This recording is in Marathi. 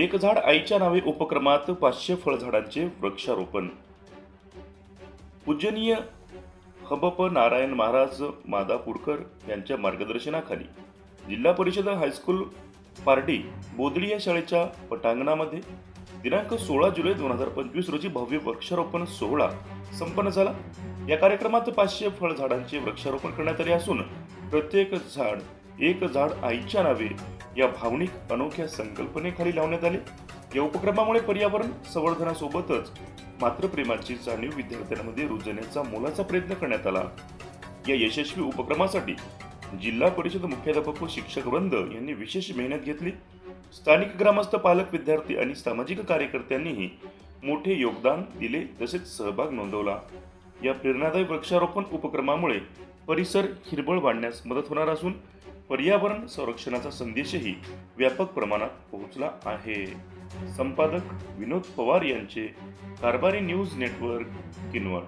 एक झाड आईच्या नावे उपक्रमात पाचशे फळझाडांचे वृक्षारोपण. पूजनीय हबप नारायण महाराज मादापूरकर यांच्या मार्गदर्शनाखाली जिल्हा परिषद हायस्कूल पार्टी बोदडी या शाळेच्या पटांगणामध्ये दिनांक सोळा जुलै दोन हजार पंचवीस रोजी भव्य वृक्षारोपण सोहळा संपन्न झाला. या कार्यक्रमात पाचशे फळझाडांचे वृक्षारोपण करण्यात आले असून प्रत्येक झाड एक झाड आईच्या नावे या भावनिक अनोख्या संकल्पनेखाली लावण्यात आले. या उपक्रमामुळे पर्यावरण संवर्धनासोबतच मातृप्रेमाची जाणीव विद्यार्थ्यांमध्ये रुजण्याचा मोलाचा प्रयत्न करण्यात आला. या यशस्वी उपक्रमासाठी जिल्हा परिषद मुख्याध्यापक व शिक्षक वृंद यांनी विशेष मेहनत घेतली. स्थानिक ग्रामस्थ पालक विद्यार्थी आणि सामाजिक कार्यकर्त्यांनीही मोठे योगदान दिले तसेच सहभाग नोंदवला. या प्रेरणादायी वृक्षारोपण उपक्रमामुळे परिसर हिरबळ वाढण्यास मदत होणार असून पर्यावरण संरक्षणाचा संदेशही व्यापक प्रमाणात पोहोचला आहे. संपादक विनोद पवार यांचे कारभारी न्यूज नेटवर्क किनवट.